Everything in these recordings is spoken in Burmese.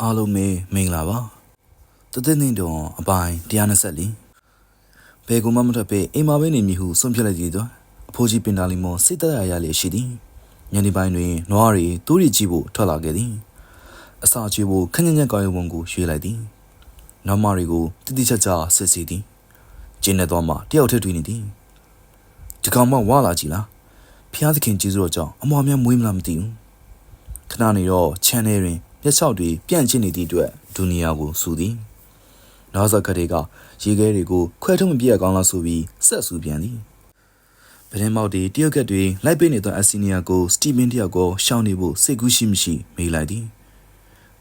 အားလုံးပဲမင်္ဂလာပါတသက်နေတော့အပိုင်း124ဘယ်ကူမှမထွက်ပဲအိမ်မှာပဲနေမည်ဟုဆုံးဖြတ်လိုက်သည်တော့အဖိုးကြီးပင်တာလီမောစိတ်သက်သာရလျက်ရှိသည်ညနေပိုင်းတွင်နွားရီတူးရီကြည့်ဖို့ထွက်လာခဲ့သည်အစာချေဖို့ခက်ညံ့ညံ့ကောင်းရုံပုံကိုရွေးလိုက်သည်နောက်မတွေကိုတိတိကျကျစစ်စီသည်ကျင်းနေတော့မှတယောက်ထည့်တွေ့နေသည်ဒီကောင်မဝလာကြည်လားဖျားသခင်ကျေးဇူးတော်ကြောင့်အမောင်များမွေးမလားမသိဘူးခဏနေတော့ channel တွင် ရက်ချောက်တွေပြန့်ကျင့်နေသည့်အတွက်ဒုနီယာကိုစူသည်နောက်ဆက်ခတ်တွေကရေခဲတွေကိုခွဲထုတ်မပြည့်ကောင်းလားဆိုပြီးဆက်ဆူပြန်သည်ပရင်မောက်တွေတယောက်ကက်တွေလိုက်ပေးနေသောအစီနီယာကိုစတီဗင်တယောက်ကိုရှောင်းနေဖို့စိတ်ကူးရှိမရှိမေးလိုက်သည်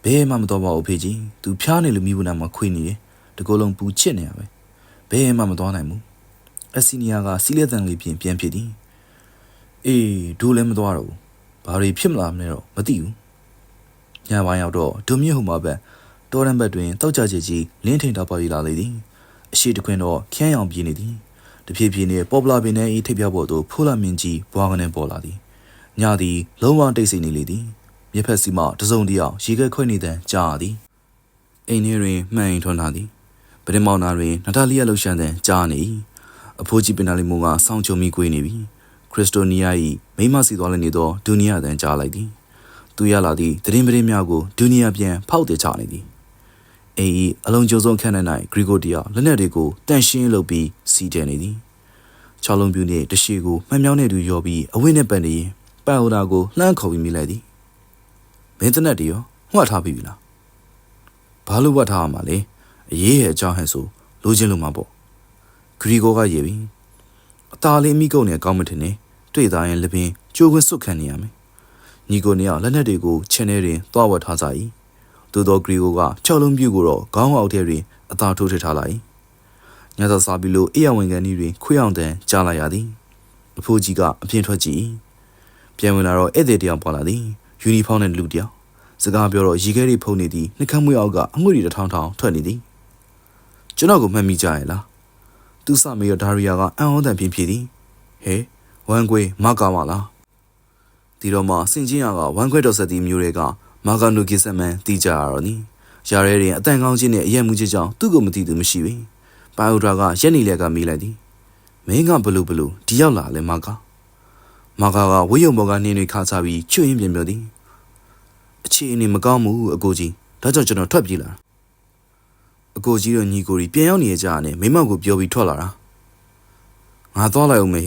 ဘဲမှမတော်ပါဘူးဖေကြီးသူဖျားနေလို့မိဘူးနာမှာခွေနေတယ်တကောလုံးပူချစ်နေရပဲဘဲမှမတော်နိုင်ဘူးအစီနီယာကစီးလက်တန်လေးပြင်ပြန်ဖြစ်သည်အေးဒိုးလည်းမတော်တော့ဘူးဘာတွေဖြစ်မလားမလဲတော့မသိဘူး ညပိုင်းရောက်တော့ဒုံမြင့်ဟိုမှာပဲတောရန်ဘက်တွင်တောက်ကြချေကြီးလင်းထိန်တောက်ပေါ်ရလာလေသည်အရှိတခွင်တော့ခန်းရောင်ပြင်းနေသည်တဖြည်းဖြည်းနဲ့ပေါ်ပလာပင်နဲ့အေးထိပ်ပြပေါ်သို့ဖိုးလာမင်းကြီးဘွားကနေပေါ်လာသည်ညသည်လုံးဝတိတ်ဆိတ်နေလေသည်မြက်ဖက်စီမှတစုံတယောက်ရေခဲခွဲ့နေတဲ့ကြားသည်အိမ်ထဲတွင်မှန်ရင်ထွန်းလာသည်ပရင်မောင်နာတွင်နတာလီယာလှူရှမ်းတဲ့ကြားနေအဖိုးကြီးပင်နာလီမုံကစောင်းချုံမိကွေးနေပြီခရစ္စတိုနီယာ၏မိမစီသွားလည်းနေသောဒူနီယာတန်ကြားလိုက်သည် သူရလာသည့်သတင်းပရင်းများကိုဒူနီယာပြန်ဖောက်တည်ချနေသည်အိမ်ဤအလုံးကျုံဆုံးခန့်၌ဂရီဂိုတျာလက်နက်တွေကိုတန့်ရှင်းလုပ်ပြီးစီးတယ်နေသည်ချောင်းလုံးပြူနှင့်တရှိကိုမှန်မြောင်းနေသူရောပြီးအဝိနဲ့ပန်နေရင်ပန်ဟိုတာကိုလှမ်းခေါ်ပြီးမိလိုက်သည်မင်းတနက်တရောငှက်ထားပြီလားဘာလို့ဝတ်ထားရမှာလဲအရေးရဲ့အကြောင်းဟဲ့ဆိုလိုချင်လို့မှာပေါ့ဂရီဂိုကရေပြီအသားလေးမိကုံနဲ့ကောင်းမထင်နဲ့တွေ့သားရင်လပင်ကြိုးခွင်းစွတ်ခံနေရမယ် ညီကိုနေရလက်နက်တွေကိုချင်းထဲတွင်သွားဝတ်ထားစား၏သို့သောဂရီဂိုက၆လုံးပြူကိုတော့ခေါင်းအောက်ထဲတွင်အသာထိုးထည့်ထားလိုက်ညသာစားပြီးလို့အေးရဝင်ကန်ဤတွင်ခွေးအောင်တန်ကြားလိုက်ရသည်အဖိုးကြီးကအပြင်းထွက်ကြည့်ပြန်ဝင်လာတော့ဧည့်သည်တယောက်ပေါ်လာသည်ယူနီဖောင်းနဲ့လူတယောက်စကားပြောတော့ရေခဲတွေဖုန်နေသည်နှကမ်းမွေးအောက်ကအငွေ့တွေတစ်ထောင်ထောင်ထွက်နေသည်ကျွန်တော်ကိုမှတ်မိကြရဲ့လားသူစမေရဒါရီယာကအံ့ဩတန်ပြင်းဖြစ်သည်ဟဲဝမ်ကွေမကာမလား ဒီတော့မှစင်ချင်းရကဝမ်ခွဲတော်ဆက်သည့်မျိုးတွေကမာဂါနူကီဆက်မန်တီးကြရတော့နီရာရဲရင်အတန်ကောင်းခြင်းနဲ့အရက်မှုချင်းကြောင့်သူ့ကိုမသိသူမရှိဘူးပိုင်အိုဒရာကရက်နေလက်ကမေးလိုက်သည်မင်းကဘလူဘလူဒီရောက်လာလဲမာဂါမာဂါကဝေးရုံပေါ်ကနှင်းတွေခါချပြီးချွတ်ရင်ပြန်ပြောသည်အခြေအနေမကောင်းဘူးအကိုကြီးဒါကြောင့်ကျွန်တော်ထွက်ပြေးလာအကိုကြီးတို့ညီကိုကြီးပြန်ရောက်နေကြတယ်မိမောက်ကိုပြောပြီးထွက်လာတာငါသွားလိုက်အောင်မေ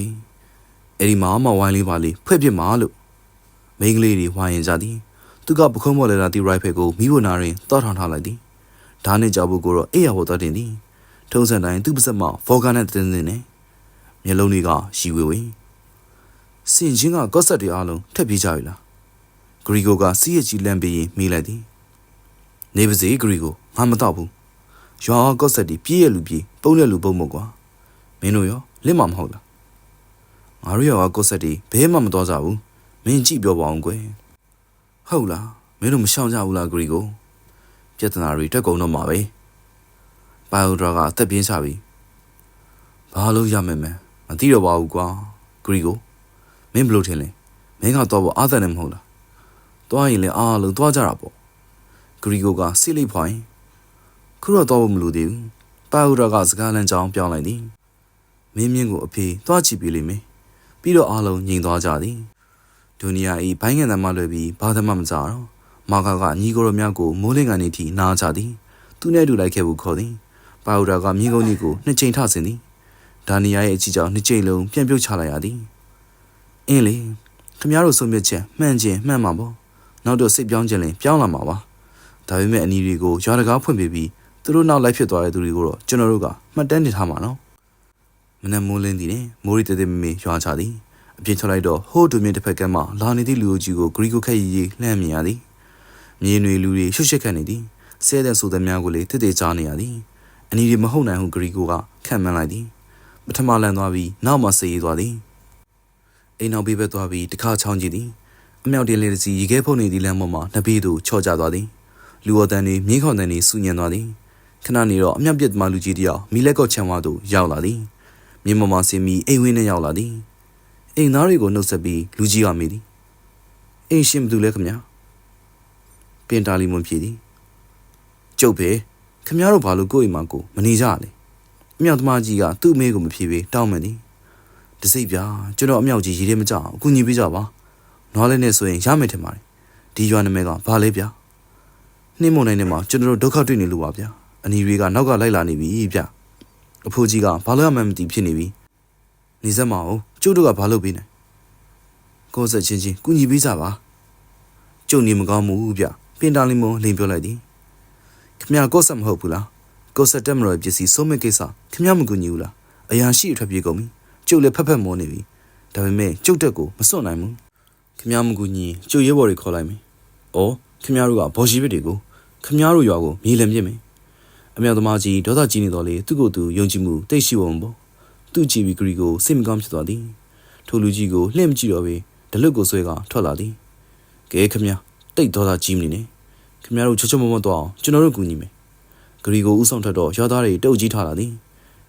အဲ့ဒီမှာမဝိုင်းလေးပါလေးဖွဲ့ပြစ်မှာလို့ မိန်းကလေးတွေဝိုင်းရင်ကြသည်သူကပခုံးပေါ်လဲလာသည့်ရိုက်ဖယ်ကိုမိဖို့နာတွင်တောက်ထောင်ထားလိုက်သည်ဓာတ်နဲ့ကြောက်ဖို့ကိုတော့အေးရဖို့တောက်တင်သည်ထုံးစံတိုင်းသူ့ပါစက်မှဖော်ကာနဲ့တင်းတင်းနဲ့မျက်လုံးတွေကရီဝေဝေစင်ချင်းကကော့ဆက်တွေအားလုံးထက်ပြေးကြပြီလားဂရီဂိုကစီးရကြီးလမ်းပြီးမိလိုက်သည်နေပါစေဂရီဂိုငါမတော့ဘူးရွာကော့ဆက်တွေပြေးရလူပြေးပုံးရလူပုံးမို့ကွာမင်းတို့ရောလင့်မမဟုတ်လားငါတို့ရောကော့ဆက်တွေဘဲမှမတော်ကြဘူး မင်းကြည့်ပြောပါအောင်ကွယ်ဟုတ်လားမင်းတို့မရှောင်ကြဘူးလားဂရီကိုပြဿနာတွေတက်ကုန်တော့မှာပဲဘိုင်ယိုဒရာကအသက်ပြင်းချပြီဘာလို့ရမယ်မန်းမသိတော့ပါဘူးကွာဂရီကိုမင်းဘလို့ထင်လဲမင်းကတော့ဘောအားသက်နေမဟုတ်လားသွားရင်လည်းအားလုံးသွားကြတာပေါ့ဂရီကိုကစိလိဖွိုင်းခုတော့တော့မလို့သေးဘူးဘိုင်ယိုဒရာကစကားလမ်းကြောင်းပြောင်းလိုက်သည်မင်းမြင့်ကိုအဖေသွားကြည့်ပြလိမ့်မယ်ပြီးတော့အားလုံးငြိမ်သွားကြသည် ဒူနီယာဤဘိုင်းငယ်သမားလွယ်ပြီးဘာသမမကြတော့မာကာကညီကိုရမြောက်ကိုမိုးလင်းကနေထိနားကြသည်သူနဲ့တူလိုက်ခဲ့ဘူးခေါ်သည်ပါဝဒါကမြေကုန်းကြီးကိုနှစ်ချိန်ထဆင်သည်ဒါနီယာရဲ့အချီကြောင့်နှစ်ချိန်လုံးပြန်ပြုတ်ချလိုက်ရသည်အင်းလေခမရတို့ဆုံးဖြတ်ချက်မှန်ခြင်းမှန်မှာပေါ့နောက်တော့စိတ်ပြောင်းခြင်းလည်းပြောင်းလာမှာပါဒါပေမဲ့အနီတွေကိုရွာတကားဖွင့်ပြပြီးသူတို့နောက်လိုက်ဖြစ်သွားတဲ့သူတွေကိုတော့ကျွန်တော်တို့ကမှတ်တမ်းတင်ထားမှာနော်မနက်မိုးလင်းသည်နဲ့မိုးရီတဲတဲမေမေရွာချသည် အပြင်ထွက်လိုက်တော့ဟိုးဒူမြင့်တစ်ဖက်ကမ်းမှာလာနေသည့်လူအုပ်ကြီးကိုဂရီကိုခက်ရီရီလှမ်းမြင်ရသည်မြေနွေလူတွေရှုပ်ရှက်ခတ်နေသည်ဆဲတဲ့ဆိုတဲ့များကိုလေတစ်တေကြားနေရသည်အနီးတွေမဟုတ်နိုင်ဟုဂရီကိုကခံမှန်းလိုက်သည်ပထမလန်သွားပြီးနောက်မှစေးသွားသည်အိမ်နောက်ဘေးဘက်သွားပြီးတခါချောင်းကြည့်သည်အမြောက်တင်လေးတစ်စီရေခဲဖုံးနေသည့်လမ်းပေါ်မှာနှစ်ဘေးသို့ချော့ကျသွားသည်လူဝတန်တွေမြင်းခေါင်တန်တွေစူညံသွားသည်ခဏနေတော့အမြောက်ပြစ်သမားလူကြီးတယောက်မီလက်ကော့ချမ်းဝါသို့ရောက်လာသည်မြင်းမမစင်မီအိမ်ဝင်းနဲ့ရောက်လာသည် အိမ်သားတွေကိုနှုတ်ဆက်ပြီးလူကြီးကမေးသည်အိမ်ရှင်ဘသူလဲခမညာပင်တာလီမွန်ဖြေသည်ကျုပ်ပဲခမရတို့ဘာလို့ကိုယ့်အိမ်မှာကိုမနေကြလဲအမြောက်သမားကြီးကသူ့အမေကိုမဖြေပေးတောင်းမယ်သည်တစိမ့်ပြကျွန်တော်အမြောက်ကြီးရေးတယ်မကြအောင်အကူညီပေးကြပါနွားလေးနဲ့ဆိုရင်ရမယ်ထင်ပါတယ်ဒီရွာနာမည်ကဘာလဲဗျာနှင်းမုန်တိုင်းထဲမှာကျွန်တော်တို့ဒုက္ခတွေ့နေလို့ပါဗျာအနီတွေကနောက်ကလိုက်လာနေပြီဗျာအဖိုးကြီးကဘာလို့မှမသိဖြစ်နေပြီနေစက်မအောင် ကျုပ်တို့ကဘာလုပ်ပေးနေကိုယ်ဆက်ချင်းချင်းကူညီပေးကြပါကျုပ်နေမကောင်းဘူးဗျပင်တာလီမွန်လိန်ပြောလိုက်သည်ခမရကိုယ်ဆက်မဟုတ်ဘူးလားကိုယ်ဆက်တက်မလို့ပစ္စည်းစိုးမဲ့ကိစ္စခမရမကူညီဘူးလားအရာရှိအထွက်ပြေကုန်ပြီကျုပ်လည်းဖက်ဖက်မောနေပြီဒါပေမဲ့ကျုပ်တက်ကိုမစွန့်နိုင်ဘူးခမရမကူညီကျုပ်ရဲဘော်တွေခေါ်လိုက်မယ်ဩခမရတို့ကဘော်ရှိပစ်တွေကိုခမရတို့ရွာကိုမြေလံပြစ်မယ်အမြောက်သမားကြီးဒေါသကြီးနေတော့လေသူ့ကိုယ်သူယုံကြည်မှုတိတ်ရှိဝုံပေါ့ သူ့ကြည့်ပြီးဂရီကိုစိတ်မကောင်းဖြစ်သွားသည်ထိုလူကြီးကိုလှင့်မကြည့်တော့ပဲဒလွတ်ကိုဆွဲကထွက်လာသည်ကဲခမရတိတ်ဒေါသကြီးမနေနဲ့ခင်ဗျားတို့ချွတ်ချွတ်မမတော့အောင်ကျွန်တော်တို့ကူညီမယ်ဂရီကိုဥဆောင်ထွက်တော့ရွာသားတွေတုတ်ကြီးထားလာသည်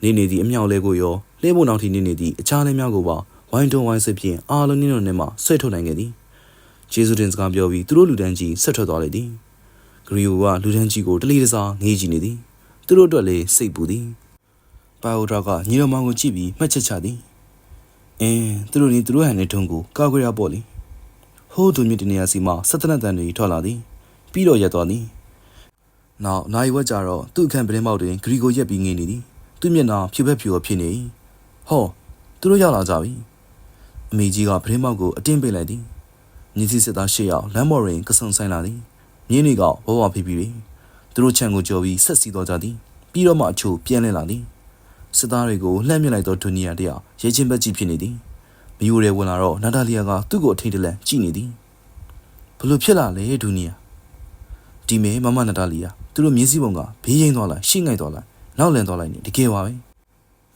နေနေသည့်အမြောက်လဲကိုရောလဲဖို့နောက်ထီနေနေသည့်အခြားလဲများကိုပါဝိုင်းတုံဝိုင်းစစ်ဖြင့်အားလုံးနင်းတို့နဲ့မှဆွဲထုတ်နိုင်ခဲ့သည်ကျေးဇူးတင်စကားပြောပြီးသူတို့လူတန်းကြီးဆက်ထွက်သွားလိုက်သည်ဂရီကိုကလူတန်းကြီးကိုတလီတစားငေးကြည့်နေသည်သူတို့အတွက်လည်းစိတ်ပူသည် ပါအိုဒရာကညီတော်မောင်ကိုကြည့်ပြီးမှတ်ချက်ချသည်အင်းသူတို့နေသူတို့ဟန်နဲ့ထုံးကိုကောက်ကြရပေါ့လေဟိုးသူမြင့်တနေရာစီမှာဆက်တနတ်တန်တွေထွက်လာသည်ပြီးတော့ရက်သွားသည်။နောက်နိုင်ဝက်ကြတော့သူ့အခန်းပရင်ပေါက်တွင်ဂရီကိုရက်ပြီးငိမ့်နေသည်။သူ့မျက်နှာဖြူဖက်ဖြူဖြစ်နေ၏။ဟောသူတို့ရောက်လာကြပြီ။အမေကြီးကပရင်ပေါက်ကိုအတင်းပိတ်လိုက်သည်။မြင်းစီစစ်သားရှေ့ရောက်လမ်းမော်ရင်ကဆုံဆိုင်လာသည်။မြင်းတွေကဘဝဖိပြီးပြီ။သူတို့ခြံကိုကြော်ပြီးဆက်စီသွားကြသည်။ပြီးတော့မှအချို့ပြန်လဲလာသည်။ စစ်သားတွေကိုလှမ်းမြစ်လိုက်သောဒူနီယာတယောက်ရဲချင်းဘက်ကြီးဖြစ်နေသည်။မယူရဲဝင်လာတော့နာတာလီယာကသူ့ကိုအထိတ်တလန့်ကြည့်နေသည်။ဘလို့ဖြစ်လာလဲဒူနီယာဒီမဲမမနတာလီယာသူတို့မြင်းစည်းပုံကဘေးရင်သွားလိုက်ရှိငိုက်သွားလိုက်နောက်လန်သွားလိုက်နေတကယ်ပါပဲ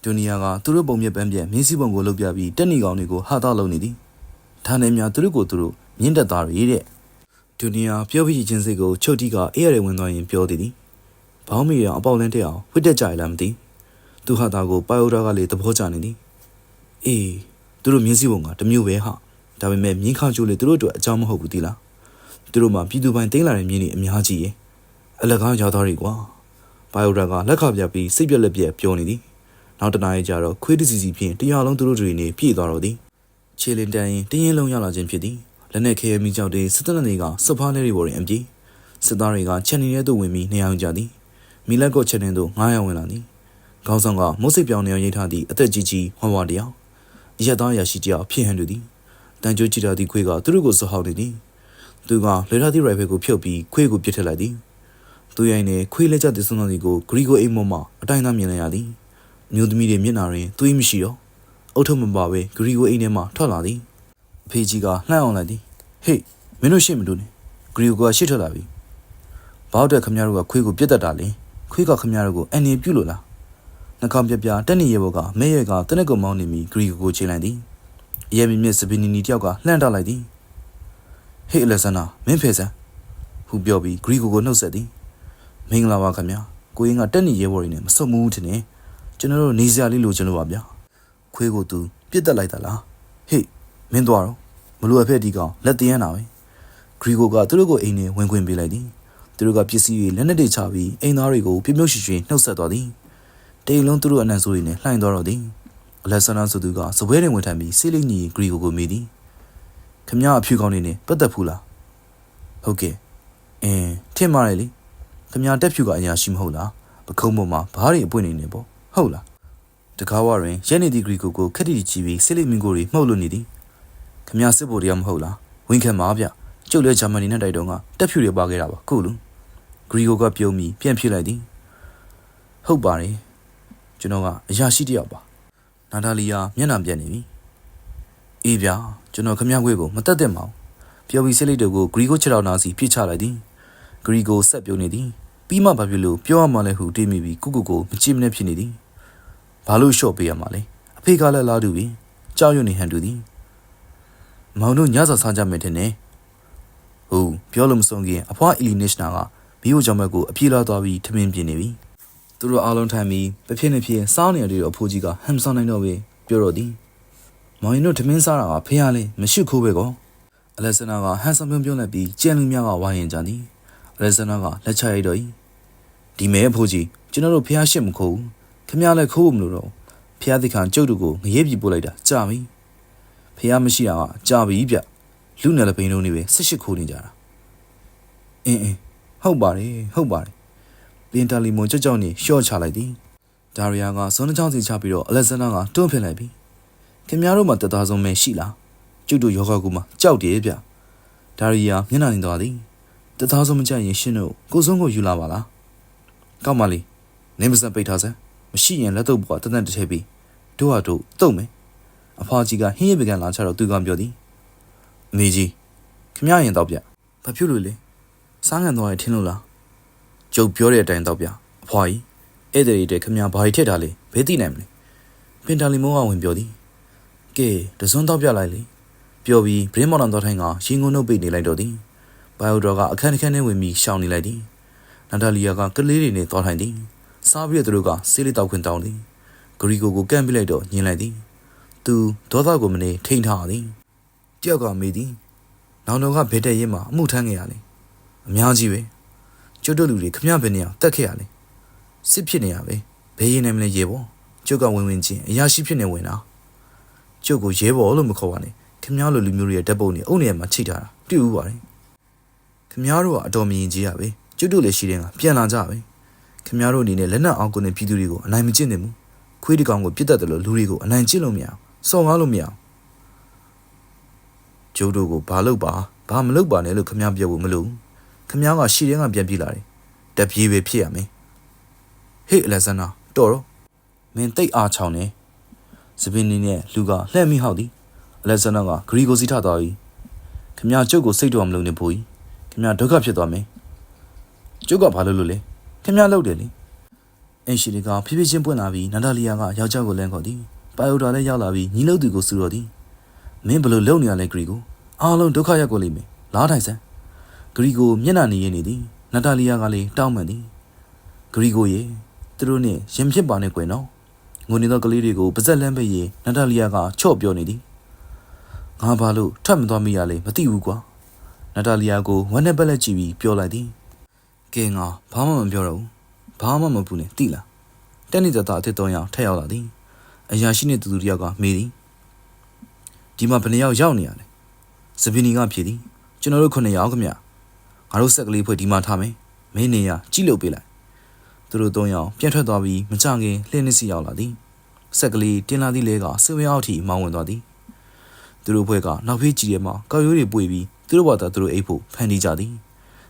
ဒူနီယာကသူတို့ပုံမြက်ပန်းပြက်မြင်းစည်းပုံကိုလှုပ်ပြပြီးတက်နီကောင်တွေကိုဟာတော့လုပ်နေသည်ဒါနဲ့များသူတို့ကိုသူတို့မြင့်တက်သားတွေတဲ့ဒူနီယာပြောပြီးချင်းစိတ်ကိုချုပ်တီကအေးရတဲ့ဝင်သွားရင်ပြောသည်သည်ဘောင်းမီရအပေါက်လန်းတက်အောင်ဝစ်တက်ကြရလားမသိ သူဟာသားကိုပိုင်အိုဒါကလေသဘောကျနေသည်အေးသူတို့မြင်းစည်းပုံကတမျိုးပဲဟာဒါပေမဲ့မြင်းခါကျိုးလေသူတို့အတွက်အကြောင်းမဟုတ်ဘူးသီလားသူတို့မှပြည်သူပိုင်တင်းလာတဲ့မြင်းတွေအများကြီးရဲ့အလကားရောက်သားတွေကွာဘိုင်ယိုဒရာကလက်ခပြပြီးစိတ်ပြက်လက်ပြက်ပြောနေသည်နောက်တနားရီကျတော့ခွေးတစီစီဖြင့်တရားလုံးသူတို့တွေနေပြည့်သွားတော့သည်ခြေလင်တန်းရင်တင်းရင်လုံးရောက်လာခြင်းဖြစ်သည်လက်နဲ့ခဲရမိကြောက်တဲ့စစ်တပ်တွေကစဖားလေးတွေပေါ်တွင်အပြေးစစ်သားတွေကချက်နေရဲသို့ဝင်ပြီးနေအောင်ကြသည်မီလက်ကော့ချက်နေသို့ငားရောက်ဝင်လာသည် ခေါင်းဆောင်ကမုတ်စိတ်ပြောင်းနေအောင်ရိတ်ထားသည့်အသက်ကြီးကြီးဝါဝါတယောက်အရက်သားရရှိတယောက်ဖြစ်ဟန်တူသည်တန်ကြိုးကြည့်တာသည့်ခွေးကသူတို့ကိုစောဟောက်နေသည်သူကလေထားသည့်ရိုင်ဖယ်ကိုဖြုတ်ပြီးခွေးကိုပစ်ထည့်လိုက်သည်သူရိုင်းနေခွေးလက်ကျသည့်စွန်းတော်စီကိုဂရီကိုအိမ်မောမှအတိုင်းသားမြင်လိုက်ရသည်မျိုးသမီးတွေမျက်နှာတွင်သွေးမရှိတော့အုတ်ထုံမပါပဲဂရီကိုအိမ်ထဲမှထွက်လာသည်အဖေကြီးကလှမ်းအောင်လိုက်သည်ဟေးမင်းတို့ရှေ့မလို့နဲ့ဂရီကိုကရှေ့ထွက်လာပြီဘောက်တဲ့ခမရတို့ကခွေးကိုပြစ်တတ်တာလေခွေးကခမရတို့ကိုအန်နေပြုတ်လို့လား နှကောင်ပြပြတက်နေရဘောကမဲရဲကတနက်ကုံမောင်းနေမိဂရီကိုကိုချိန်လိုက်သည်အရဲမြင့်မြင့်စပင်းနီနီတယောက်ကလှမ်းတလိုက်သည်ဟေးအလက်ဆန္ဒမင်းဖေဆန်ဟူပြောပြီးဂရီကိုကိုနှုတ်ဆက်သည်မင်္ဂလာပါခင်ဗျာကိုရင်ကတက်နေရဲဘော်တွေနဲ့မစုံဘူးထင်တယ်ကျွန်တော်တို့နေစရာလေးလိုချင်လို့ပါဗျာခွေးကိုသူပြစ်တက်လိုက်တာလားဟေးမင်းသွားတော့မလိုအပ်ဖက်ဒီကောင်လက်တရမ်းတာပဲဂရီကိုကသူတို့ကိုအိမ်ထဲဝင်ခွင့်ပေးလိုက်သည်သူတို့ကပစ္စည်းတွေလက်နက်တွေချပြီးအိမ်သားတွေကိုပြမြုပ်ရွှင်ရွှင်နှုတ်ဆက်သွားသည် တိမ်လုံးသူတို့အနံ့ဆိုးတွေနဲ့လှိုင်းသွားတော့သည်အလက်ဆန္ဒဆိုသူကစပွဲတင်ဝင်ထမ်းပြီးဆေးလိမ့်ညီဂရီကိုကိုမိသည်ခမရအဖြူကောင်းနေနေပတ်သက်ဖူးလားဟုတ်ကဲ့အင်းထင်ပါတယ်လေခမရတက်ဖြူကအရာရှိမဟုတ်လားပခုံးပေါ်မှာဘားတွေအပွင့်နေနေပေါ့ဟုတ်လားတကားဝတွင်ရဲနေသည့်ဂရီကိုကိုခက်တီချီပြီးစစ်လိမင်ကိုတွေမှုတ်လို့နေသည်ခမရစစ်ဖို့တရားမဟုတ်လားဝင်ခံပါဗျကျုပ်လည်းဂျာမနီနဲ့တိုက်တုန်းကတက်ဖြူတွေပါခဲ့တာပါခုလူဂရီကိုကပြုံးပြီးပြန်ဖြစ်လိုက်သည်ဟုတ်ပါတယ် ကျွန်တော်ကအရာရှိတယောက်ပါနာတာလီယာမျက်နှာပြက်နေပြီအေးဗျာကျွန်တော်ခမရခွေးကိုမတက်တဲ့မအောင်ပြောပြီးစိတ်လေးတို့ကိုဂရီကိုခြေထောက်နာစီပြစ်ချလိုက်သည်ဂရီကိုဆက်ပြုံးနေသည်ပြီးမှဘာဖြစ်လို့ပြောရမှလဲဟုတွေးမိပြီးကုကုကိုမကြည့်မနဲ့ဖြစ်နေသည်ဘာလို့ရှော့ပေးရမှာလဲအဖေကလည်းလာတူပြီကြောက်ရွံ့နေဟန်တူသည်မောင်တို့ညစာစားကြမယ်ထင်တယ်ဟုတ်ပြောလို့မဆုံးခင်အဖွားအီလီနစ်နာကဘီယိုကြောင့်ဘက်ကိုအပြေးလာသွားပြီးထမင်းပြင်းနေပြီ သူတို့အားလုံးထိုင်ပြီးတစ်ဖြစ်နေဖြစ်စားနေရတဲ့အဖိုးကြီးကဟမ်ဆောင်နိုင်တော့ပဲပြောတော့သည်မောင်ရင်တို့ထမင်းစားတာကဖေးရလေမရှိခိုးပဲကောအလက်ဆန္ဒကဟန်ဆောင်ပြုံးပြုံးလိုက်ပြီးကြံလူများကဝိုင်းရင်ကြသည်အလက်ဆန္ဒကလက်ချရိုက်တော့၏ဒီမဲအဖိုးကြီးကျွန်တော်တို့ဖះရှစ်မခိုးဘူးခမရလည်းခိုးဖို့မလို့တော့ဖះသခင်ကျုပ်တို့ကိုငရဲပြီပို့လိုက်တာကြာပြီဖះမရှိတာကကြာပြီဗျလူနယ်လည်းဘိန်းလုံးနေပဲ၁၈ခိုးနေကြတာအင်းအင်းဟုတ်ပါတယ်ဟုတ်ပါတယ် ပင်တာလီမွန်ကြောက်ကြောက်နေရှော့ချလိုက်သည်ဒါရီယာကဇွန်နှချောင်းစီချပြီးတော့အလက်ဇန်နာကတွန်းဖင်လိုက်ပြီခင်ဗျားတို့မှတက်သားဆုံးပဲရှိလားကျုပ်တို့ယောဂကူမှာကြောက်တယ်ဗျဒါရီယာမျက်နှာနေသွားသည်တက်သားဆုံးမကြရင်ရှင်းတို့ကိုစုံကိုယူလာပါလားကောက်မလေးနင်းမစက်ပိတ်ထားစမ်းမရှိရင်လက်တော့ဘွားတသက်တစ်ထည့်ပြီးတို့ဟာတို့တုံမယ်အဖွားကြီးကဟင်းရပကံလာချတော့သူကပြောသည်အမေကြီးခင်ဗျားရင်တော့ဗျဘာဖြစ်လို့လဲစားငံသွားရထင်းလို့လား ကျုပ်ပြောတဲ့အတိုင်းတော့ဗျအဖွားကြီးအဲ့တဲ့တဲ့ခင်ဗျားဘာကြီးထက်တာလဲဘယ်သိနိုင်မလဲပင်တာလီမိုးကဝင်ပြောသည်ကဲတစွန်းတော့ပြလိုက်လေပြောပြီးဘရင်မော်လန်တော်ထိုင်ကရင်ကုန်နှုတ်ပိတ်နေလိုက်တော့သည်ဘိုင်ယိုဒရာကအခန်းတစ်ခန်းထဲဝင်ပြီးရှောင်နေလိုက်သည်နာတာလီယာကကလေးတွေနဲ့တော်ထိုင်သည်စားပြီးတော့သူတို့ကဆေးလေးတောက်ခွင့်တောင်းသည်ဂရီကိုကိုကန့်ပြလိုက်တော့ညင်လိုက်သည်သူဒေါသကိုမနေထိန်ထားသည်တယောက်ကမေးသည်နောင်တော်ကဘယ်တဲ့ရင်မှာအမှုထမ်းခဲ့ရလဲအများကြီးပဲ ကျွတ်တို့လူတွေခမရဘယ်နေအောင်တက်ခဲ့ရလဲစစ်ဖြစ်နေရပဲဘယ်ရင်နဲ့မလဲရေပေါ်ကျုပ်ကဝင်ဝင်ချင်းအရာရှိဖြစ်နေဝင်တာကျုပ်ကိုရဲဘော်လို့မခေါ်ပါနဲ့ခင်ဗျားလိုလူမျိုးတွေရဲ့ဓာတ်ပုံတွေအုပ်နေရာမှာချိတ်ထားတာတွေ့ဦးပါတယ်ခင်ဗျားတို့ကအတော်မြင်ကြီးရပဲကျွတ်တို့လည်းရှိတဲ့ကပြန်လာကြပဲခင်ဗျားတို့အနေနဲ့လက်နက်အောင်ကုန်တဲ့ပြည်သူတွေကိုအနိုင်မကျင့်သင့်ဘူးခွေးတကောင်ကိုပြစ်တတ်တယ်လို့လူတွေကိုအနိုင်ကျင့်လို့မရအောင်စော်ကားလို့မရအောင်ကျုပ်တို့ကိုဘာလုပ်ပါဘာမလုပ်ပါနဲ့လို့ခင်ဗျားပြောဖို့မလို့ ခင်ဗျားကရှီတဲ့ကပြန်ပြေးလာတယ်တက်ပြေးပဲဖြစ်ရမယ်ဟေးအလက်ဇန်နာတော်တော့မင်းတိတ်အားချောင်းနေစပင်းနေနဲ့လူကလှည့်မိဟောက်သည်အလက်ဇန်နာကဂရီကိုစီထသွားပြီခင်ဗျားကျုပ်ကိုစိတ်တော်မလုံးနဲ့ဖိုးကြီးခင်ဗျားဒုက္ခဖြစ်သွားမယ်ကျုပ်ကဘာလုပ်လို့လဲခင်ဗျားလုပ်တယ်လေအင်ရှိလီကဖြည်းဖြည်းချင်းပွင့်လာပြီးနန္ဒလီယာကယောက်ျားကိုလမ်းခေါ်သည်ပိုင်အိုတာလည်းရောက်လာပြီးညီလို့သူကိုစူတော်သည်မင်းဘလို့လုံနေရလဲဂရီကိုအားလုံးဒုက္ခရောက်ကိုလိမ့်မယ်လားထိုင်စမ်း ဂရီကိုမျက်နှာနေရနေသည်နန္ဒလီယာကလည်းတောင်းပန်သည်ဂရီကိုရေသူတို့နဲ့ရင်ဖြစ်ပါနဲ့ကွယ်နော်ငိုနေသောကလေးတွေကိုပါဇက်လမ်းပဲရေနန္ဒလီယာကချော့ပြောနေသည်ငါဘာလို့ထွက်မသွားမိရလဲမသိဘူးကွာနတာလီယာကိုဝမ်းနဲ့ပက်လက်ကြည့်ပြီးပြောလိုက်သည်ကဲငါဘာမှမပြောတော့ဘူးဘာမှမပူနဲ့တိလားတက်နေတတာအစ်စ်တော့ရောက်ထက်ရောက်လာသည်အရာရှိနေသူသူတယောက်ကမေးသည်ဒီမှာဘယ်နှယောက်ရောက်နေရလဲစပီနီကဖြေသည်ကျွန်တော်တို့ခုနှစ်ယောက်ခင်ဗျ ငါတို့ဆက်ကလေးဖွဲ့ဒီမှာထားမယ်မင်းနေရကြည့်လို့ပေးလိုက်သူတို့သုံးယောက်ပြန်ထွက်သွားပြီးမကြခင်လှင်းနေစီရောက်လာသည်ဆက်ကလေးတင်လာသည့်လဲကဆွေရောက်အထိမောင်းဝင်သွားသည်သူတို့ဘွဲကနောက်ဖေးကြည့်ရမှကောက်ရိုးတွေပွေပြီးသူတို့ဘာသာသူတို့အိပ်ဖို့ဖန်တီးကြသည်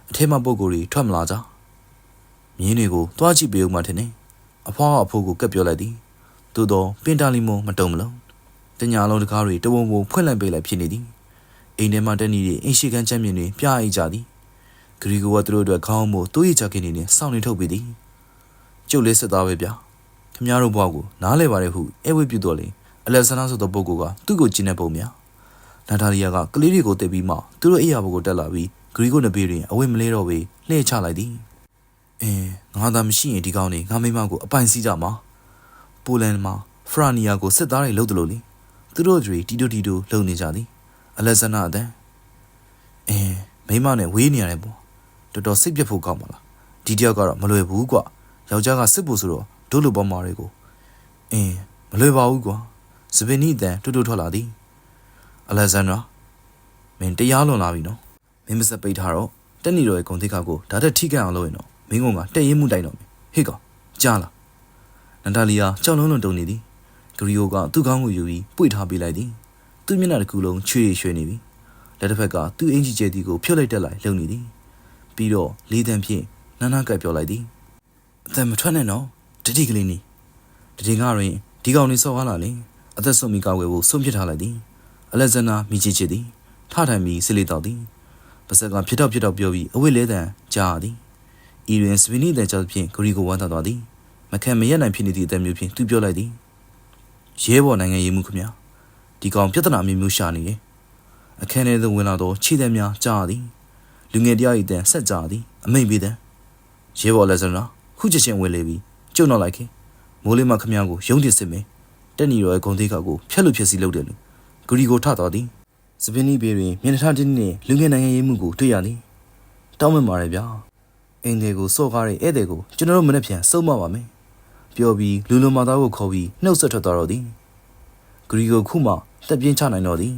အထက်မှပုံကိုယ်တွေထွက်မလာကြမြင်းတွေကိုတွားကြည့်ပေးဦးမှထင်တယ်အဖွားအဖိုးကိုကပ်ပြောလိုက်သည်သို့တော့ပင်တာလီမုံမတုံမလုံးတညာလုံးတကားတွေတဝုံဝုံဖွင့်လိုက်ပေးလိုက်ဖြစ်နေသည်အိမ်ထဲမှာတက်နေတဲ့အိမ်ရှိခန်းချမ်းမြင်တွေပြအိတ်ကြသည် ဂရီကိုကသူတို့အတွက်ခေါင်းမို့တိုးရချခင်နေနဲ့စောင့်နေထုတ်ပေးသည်ကျုပ်လေးစစ်သားပဲဗျာခမည်းတော်ဘွားကိုနားလဲပါတယ်ဟုအဲဝိပြုတော့လေအလက်ဆန္ဒဆိုတဲ့ပုဂ္ဂိုလ်ကသူ့ကိုကျင်းတဲ့ပုံများနာတာလီယာကကလေးတွေကိုတက်ပြီးမှသူတို့အိယာဘကိုတက်လာပြီးဂရီကိုနဘေးတွင်အဝိမလဲတော့ပေလှည့်ချလိုက်သည်အင်းငါသာမရှိရင်ဒီကောင်နေငါမိမကိုအပိုင်စီးကြမှာပိုလန်မှာဖရာနီယာကိုစစ်သားတွေလှုပ်တယ်လို့လေသူတို့တွေတီတိုတီတိုလှုပ်နေကြသည်အလက်ဆန္ဒအတန်အင်းမိမနဲ့ဝေးနေရတယ်ပေါ့ တော်တော်စိတ်ပြတ်ဖို့ကောင်းပါလားဒီတယောက်ကတော့မလွယ်ဘူးကွာယောက်ျားကစစ်ဖို့ဆိုတော့ဒုလိုပေါ်မာတွေကိုအင်းမလွယ်ပါဘူးကွာစပင်နီအတန်တူတူထွက်လာသည်အလက်ဇန်ဒရာမင်းတရားလွန်လာပြီနော်မင်းမစက်ပိတ်ထားတော့တက်နေတော့ရဲ့ဂုံတိခါကိုဒါတက်ထိကန်အောင်လုပ်ရင်တော့မင်းကတက်ရင်မှုတိုင်တော့မယ်ဟေ့ကောင်ကြားလားနန္ဒလီယာကြောက်လုံးလုံးတုံနေသည်ဂရီယိုကသူ့ကောင်းကိုယူပြီးပွေထားပေးလိုက်သည်သူ့မျက်နှာတစ်ခုလုံးချွေရွှေနေပြီလက်တစ်ဖက်ကသူ့အင်ဂျီကျဲတီကိုဖြုတ်လိုက်တက်လိုက်လုံနေသည် ပြီးတော့လေးတန်းဖြင့်နာနာကပ်ပြောလိုက်သည်အသက်မထွက်နဲ့နော်တတိကလေးနီတတိကရင်ဒီကောင်လေးစော်ကားလာလေအသက်ဆုံးမိကောက်ဝဲဖို့ဆုံးဖြတ်ထားလိုက်သည်အလက်ဇန္ဒာမိချစ်ချစ်သည်ထထိုင်ပြီးစစ်လေးတော့သည်ပါဆက်ကဖြစ်တော့ဖြစ်တော့ပြောပြီးအဝိလဲတန်ကြားသည်ဤတွင်စပင်းနီတဲ့ကြောင့်ဖြင့်ဂရီကိုဝမ်းသာသွားသည်မခံမရက်နိုင်ဖြစ်နေသည့်အသက်မျိုးဖြင့်သူပြောလိုက်သည်ရဲဘော်နိုင်ငံရေးမှုခမညာဒီကောင်ပြဿနာမျိုးမျိုးရှာနေတယ်အခန်းထဲသို့ဝင်လာတော့ခြေသက်များကြားသည် လူငယ်တယောက်၏တန်ဆက်ကြားသည်အမိန်ပေးတဲ့ရဲဘော်လက်စနာခုချက်ချင်းဝင်လေပြီးကျုံတော့လိုက်ခင်မိုးလေးမခမညာကိုယုံတင်စစ်မယ်တက်နီရောရဲ့ဂုံသေးခါကိုဖျက်လို့ဖျက်စီလုပ်တယ်လို့ဂရီကိုထသွားသည်စပင်းနီဘေးတွင်မျက်နှာထားတင်းနှင့်လူငယ်နိုင်ငံရေးမှုကိုတွေ့ရသည်တောင်းပန်ပါတယ်ဗျာအိမ်တွေကိုစော့ကားတဲ့ဧည့်သည်ကိုကျွန်တော်တို့မနေ့ပြန်စုံမပါမယ်ပြောပြီးလူလူမာသားကိုခေါ်ပြီးနှုတ်ဆက်ထွက်သွားတော့သည်ဂရီကိုခုမှတက်ပြင်းချနိုင်တော့သည်